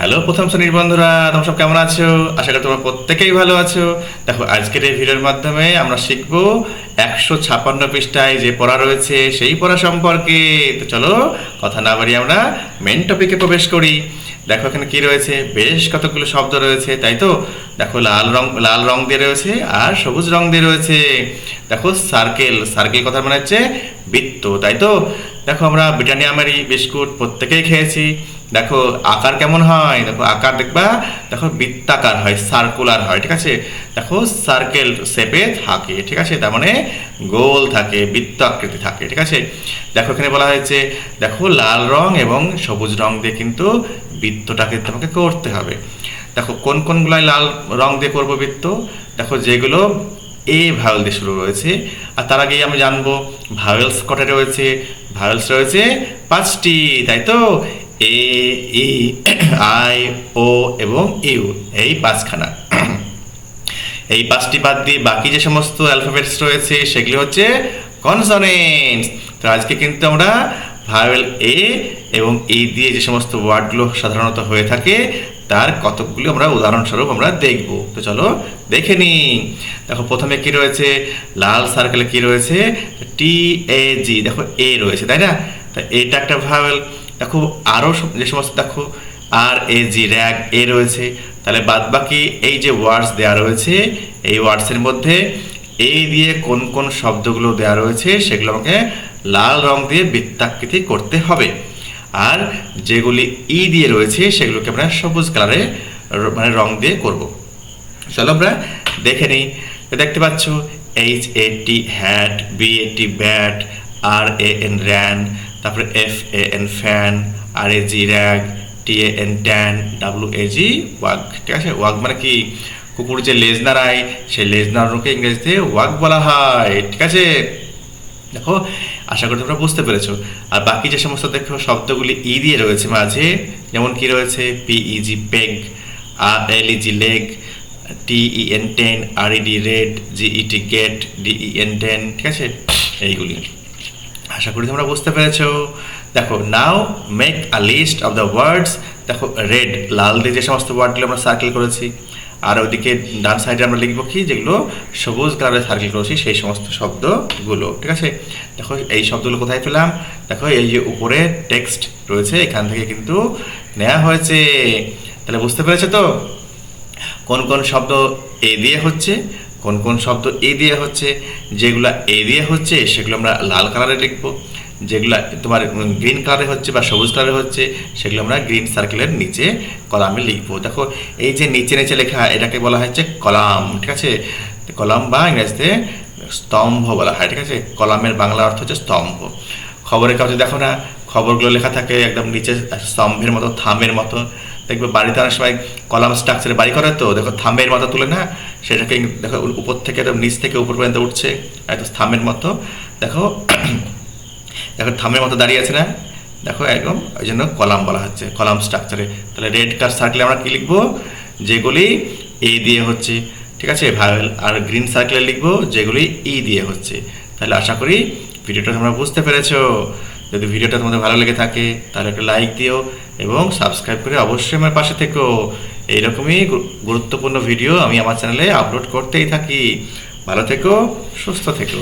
Hello, প্রথম শ্রেণির বন্ধুরা, তোমরা সব কেমন আছো? আশা করি তোমরা প্রত্যেকেই ভালো আছো। দেখো, আজকের এই ভিডিওর মাধ্যমে আমরা শিখব একশো ছাপান্ন পৃষ্ঠায় যে পড়া রয়েছে সেই পড়া সম্পর্কে। তো চলো, কথা না বাড়িয়ে আমরা মেন টপিকে প্রবেশ করি। দেখো, এখানে কি রয়েছে? বেশ কতগুলো শব্দ রয়েছে, তাই তো? দেখো, লাল রং লাল রং দিয়ে রয়েছে আর সবুজ রং দিয়ে রয়েছে। দেখো সার্কেল সার্কেল কথা মানে হচ্ছে বৃত্ত, তাই তো? দেখো, আমরা ব্রিটানিয়া মারি বিস্কুট প্রত্যেকেই খেয়েছি। দেখো আকার কেমন হয়? দেখো আকার দেখবা, দেখো বৃত্তাকার হয় সার্কুলার হয়, ঠিক আছে? দেখো সার্কেল শেপে থাকে, ঠিক আছে? তার মানে গোল থাকে বৃত্ত আকৃতি থাকে, ঠিক আছে? দেখো এখানে বলা হয়েছে, দেখো লাল রং এবং সবুজ রং দিয়ে কিন্তু বৃত্তটাকে তোমাকে করতে হবে। দেখো কোন কোনগুলাই লাল রং দিয়ে করব বৃত্ত? দেখো যেগুলো এ ভাওয়েল দিয়ে শুরু রয়েছে আর তার আগেই আমি জানব ভাওয়েলস কটা রয়েছে? ভাওয়েলস রয়েছে পাঁচটি, তাই তো? এ, ই, আই, ও এবং ইউ এই পাঁচখানা। এই পাঁচটি বাদ দিয়ে বাকি যে সমস্ত অ্যালফাবেটস রয়েছে, সেগুলি হচ্ছে কনসনেন্টস তো আজকে কিন্তু আমরা ভাওয়েল এ এবং এই দিয়ে যে সমস্ত ওয়ার্ডগুলো সাধারণত হয়ে থাকে, তার কতকগুলি আমরা উদাহরণস্বরূপ আমরা দেখব। তো চলো দেখে নিই। দেখো, প্রথমে কি রয়েছে? লাল সার্কেলে কি রয়েছে? টি এ জি দেখো এ রয়েছে, তাই না? তা এটা একটা ভাওয়েল দেখো আরও যে সমস্ত দেখো, আর, এ, জি, র্যাগ, এ রয়েছে। তাহলে বাদ বাকি এই যে ওয়ার্ডস দেওয়া রয়েছে, এই ওয়ার্ডসের মধ্যে এই দিয়ে কোন কোন শব্দগুলো দেওয়া রয়েছে, সেগুলো আমাকে লাল রং দিয়ে বৃত্তাকৃতি করতে হবে। আর যেগুলি ই দিয়ে রয়েছে, সেগুলোকে আমরা সবুজ কালারে মানে রং দিয়ে করব। চলো আমরা দেখে নিই। দেখতে পাচ্ছ H A T hat B A T bat R A N ran তারপরে F A N fan R A G rag T A N tan W A G wag ঠিক আছে? ওয়াগ মানে কি? কুকুর যে লেজ নাড়ায়, সেই লেজ নাড়ানোকে ইংরেজিতে ওয়াগ বলা হয়, ঠিক আছে? দেখো, আশা করি তোমরা বুঝতে পেরেছ। আর বাকি যে সমস্ত দেখো, শব্দগুলি ই দিয়ে রয়েছে মাঝে, যেমন কি রয়েছে? পিইজি পেগ আর L G leg T E N ten R E D red G G E T get D E N ten ঠিক আছে? এইগুলি। আশা করি তোমরা বুঝতে পেরেছ। দেখো now make a list of the words দেখো রেড লাল দিয়ে যে সমস্ত ওয়ার্ডগুলো আমরা সার্কেল করেছি। আর ওইদিকে ডান সাইডে আমরা লিখব কি? যেগুলো সবুজ কালারে সার্কেল করেছি, সেই সমস্ত শব্দগুলো, ঠিক আছে? দেখো, এই শব্দগুলো কোথায় পেলাম? দেখো, এই যে উপরে টেক্সট রয়েছে, এখান থেকে কিন্তু নেওয়া হয়েছে। তাহলে বুঝতে পেরেছ তো? কোন কোন শব্দ এ দিয়ে হচ্ছে? কোন কোন শব্দ এ দিয়ে হচ্ছে, যেগুলো এ দিয়ে হচ্ছে, সেগুলো আমরা লাল কালারে লিখব। যেগুলো তোমার গ্রিন কালারে হচ্ছে বা সবুজ কালারে হচ্ছে, সেগুলো আমরা গ্রিন সার্কেলের নিচে কলামে লিখব। দেখো, এই যে নিচে নিচে লেখা, এটাকে বলা হচ্ছে কলাম, ঠিক আছে? কলাম বা ইংরেজিতে স্তম্ভ বলা হয়, ঠিক আছে? কলামের বাংলা অর্থ হচ্ছে স্তম্ভ। খবরের কাগজে দেখো না, খবরগুলো লেখা থাকে একদম নিচে, স্তম্ভের মতো, থামের মতো। দেখবে বাড়িতে অনেক সময় কলাম স্ট্রাকচারে বাড়ি করে তো, দেখো থামের মতো তুলে না, সেটাকে দেখো উপর থেকে নিচ থেকে উপর পর্যন্ত উঠছে, একদম থামের মতো। দেখো দেখো থামের মতো দাঁড়িয়ে আছে না, দেখো একদম ওই জন্য কলাম বলা হচ্ছে, কলাম স্ট্রাকচারে তাহলে রেড কার সার্কেলে আমরা কী লিখব? যেগুলি এ দিয়ে হচ্ছে, ঠিক আছে? ভায়োল আর গ্রিন সার্কেলে লিখব, যেগুলি ই দিয়ে হচ্ছে। তাহলে আশা করি ভিডিওটা তোমরা বুঝতে পেরেছ। যদি ভিডিওটা তোমাদের ভালো লেগে থাকে, তাহলে একটা লাইক দিও এবং সাবস্ক্রাইব করে অবশ্যই আমার পাশে থেকো। এইরকমই গুরুত্বপূর্ণ ভিডিও আমি আমার চ্যানেলে আপলোড করতেই থাকি। ভালো থেকো, সুস্থ থেকো।